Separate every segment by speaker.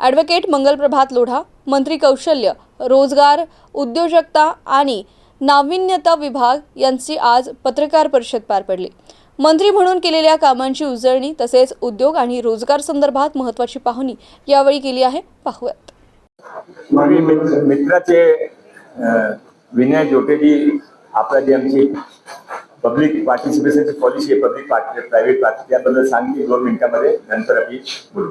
Speaker 1: Advocate Mangal Prabhat Lodha मंत्री कौशल्य रोजगार उद्योजकता आणि नाविन्यता विभाग यांची आज पत्रकार परिषद पार पडली. मंत्री म्हणून केलेल्या कामांची उजळणी तसेच उद्योग आणि रोजगार संदर्भात महत्वाची पाहणी यावेळी केली आहे. पाहूयात.
Speaker 2: मित्राचे विनय जोटेजी आपला जी आमची पब्लिक पार्टिसिपेशनची पॉलिसी आहे पब्लिक पार्टी प्रायव्हेट पार्टी त्याबद्दल सांगते दोन मिनिटांमध्ये नंतर आम्ही बोलू.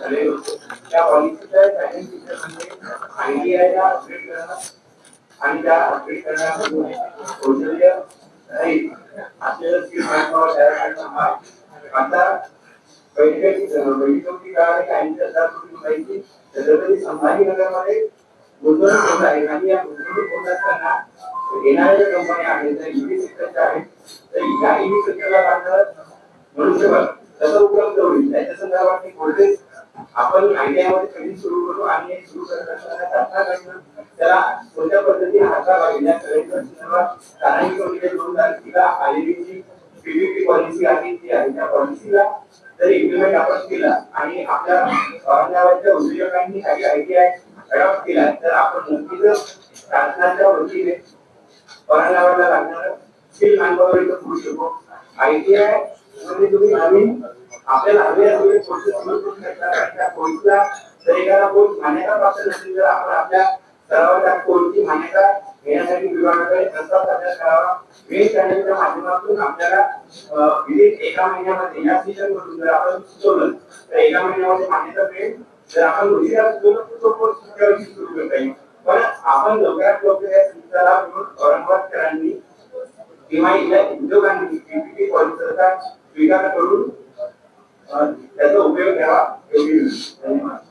Speaker 3: त्या आणि त्या अपडेट करणं कौशल्य राहील आपल्याला स्किल मॅनपॉवर तयार करणं हा आता पहिल्या बैठकी काळात कोटी रुपयाची छत्रपती संभाजीनगरमध्ये गुंतवणूक होत आहे आणि या गुंतवणूक होत असताना येणाऱ्या कंपन्या आहेत त्या ईव्ही सेक्टरच्या आहेत तर या ईव्ही सेक्टरला लागणारं मनुष्यबळ कसं उपलब्ध होईल त्याच्या संदर्भात मी बोलते आपण आयडियामध्ये कधी सुरू करू आणि सुरू करत असताना शासनाकडनं त्याला कोणत्या पद्धतीने हाता लागेल या संदर्भात कारण कमिटी दोन तारखेला आलेली जी पीव्हीपी पॉलिसी आहे ती आहे त्या पॉलिसीला जर इम्प्लिमेंट आपण केला आणि आपल्या औरंगाबादच्या उद्योजकांनी काही आयडिया अडॉप्ट केला तर आपण नक्कीच शासनाच्या वतीने औरंगाबादला लागणारं स्किल मॅनपॉवर इथं करू शकतो आयटीआय म्हणजे तुम्ही नवीन आपल्याला हवे असलेले कोर्सेस सुरू करू शकता एखादा कोर्स मान्यता प्राप्त नसेल तर आपण आपल्या सरावाच्या कोणती मान्यता घेण्यासाठी विभागाकडे प्रस्ताव सादर करावा. मेन चॅनलच्या माध्यमातून आपल्याला विदिन एका महिन्यामध्ये या सीझन मधून जर आपण सुचवलं तर एका महिन्यामध्ये मान्यता मिळेल. जर आपण उशिरा सुचवलं तर तो कोर्स पुढच्या वर्षी सुरू करता येईल? पण आपण लवकरात लवकर या संस्थाला मिळून औरंगाबादकरांनी किंवा इतर É do meu, é lá, eu vi. É demais.